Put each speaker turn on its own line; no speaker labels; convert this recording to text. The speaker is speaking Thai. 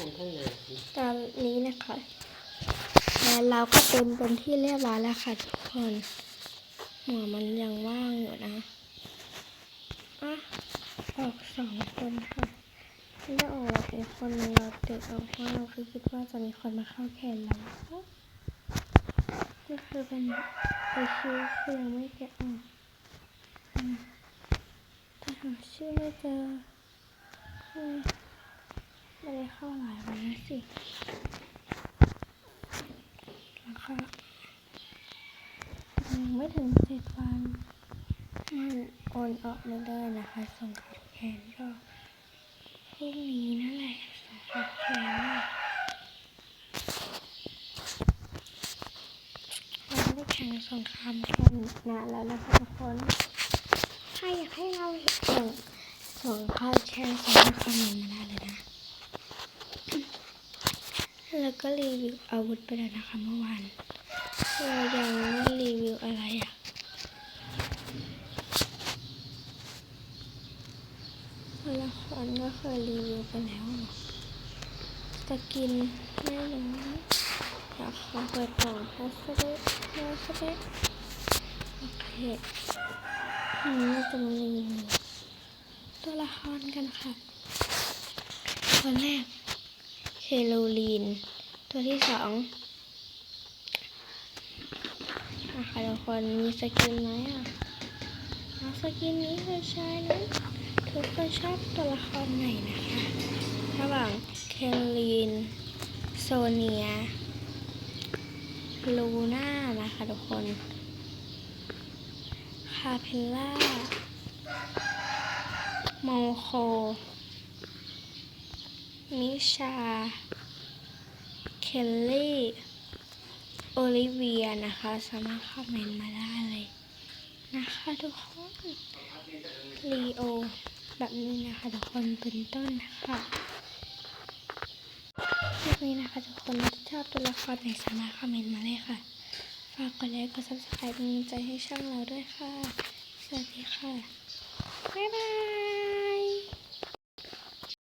านข้างหน้า
ตอนนี้นะคะแล้วเราก็เต็มเป็นที่เรียบร้อยแล้วค่ะทุกคนหัวมันยังว่างอยู่นะอะออกสองคนค่ะไม่ได้ออกอีกคนเราเด็กออกเพราะเราคือคิดว่าจะมีคนมาเข้าแขนเรานี่คือเป็นไอคิวคือยังไม่แกะออกแต่หาชื่อไม่เจอ ไม่ได้เข้าหลายวันแล้สิแล้วก็ยังไม่ถึงเจ็ดวันมันโอนออกไม่ได้นะคะส่งขับแขนก็พรุ่งนี้นั่นแหละส่งขับแขนเราไม่ได้แข่งสงครามแข่งนานแล้วนะคะทุกคนถ้าอยากให้เราแข่งสงครามแข่งสามารถคอมเมนต์มาได้เลยนะ แล้วก็รีวิวอาวุธไปแล้วนะคะเมื่อวานเรายังไม่รีวิวอะไรอะตัวละครก็เคยรีวิวไปแล้วเนอะกินไม่รู้อยากขอเปิดกล่องพัสดุพัสดุโอเคนี้เราจะมารีวิวตัวละครกันค่ะคนแรก โรลีน ตัวที่สองนะคะทุกคนมีสกินไหมอะสกินนี้เลยใช่นะทุกคนชอบตัวละครไหนนะคะ ระหว่างเคโรลีน โซเนีย ลูน่านะคะทุกคน คาเพลล่า โมโค มิชา เคลลี่ โอลิเวียนะคะ สามารถคอมเมนต์มาได้เลยนะคะทุกคนลีโอ แบบนี้นะคะทุกคนเป็นต้นนะคะคลิปนี้นะคะทุกคนถ้าชอบตัวละครไหนสามารถคอมเมนต์มาเลยค่ะ ฝากกดไลค์กด subscribe เป็นกำลังใจให้ช่องเราด้วยค่ะ สวัสดีค่ะ บ๊ายบาย